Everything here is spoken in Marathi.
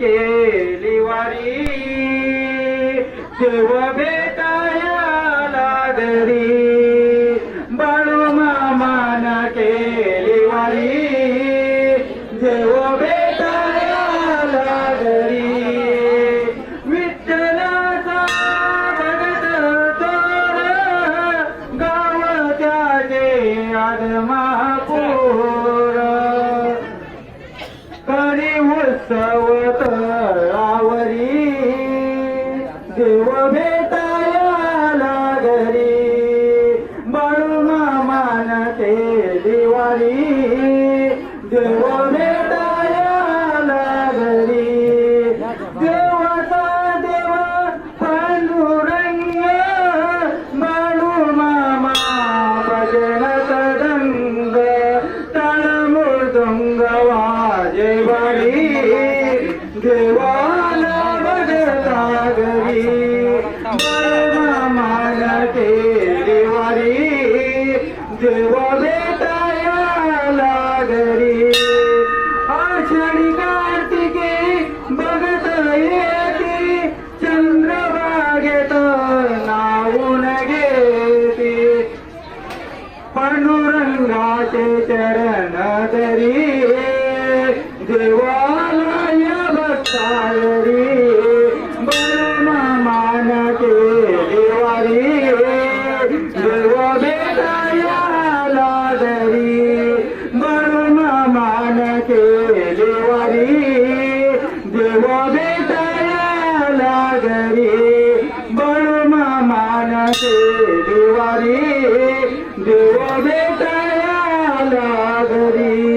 केली वारी देव भेटायला घरी बाळू मामान केली वारी देव भेटायला घरी विठ्ठलाचा भगत तोर गाव त्याचे आदमा भेटायला घरी बाळू मामान दिवाळी. देव भेटायला घरी देवाचा देव पांडुरंग. बाळू मामा भजन तदंग तळ मृदुंग वाजे वारी देवाला मामान ते देवा देव भेटायला घरी आषाढी कार्तिके बघत येते चंद्रभागेत नावून घेते. पांडुरंगाचे चरण धरी देवाला भक्तारी मान केले वारी देवा बेटायाला घरी बळमा मान केली वारी देवा बेटायाला घरी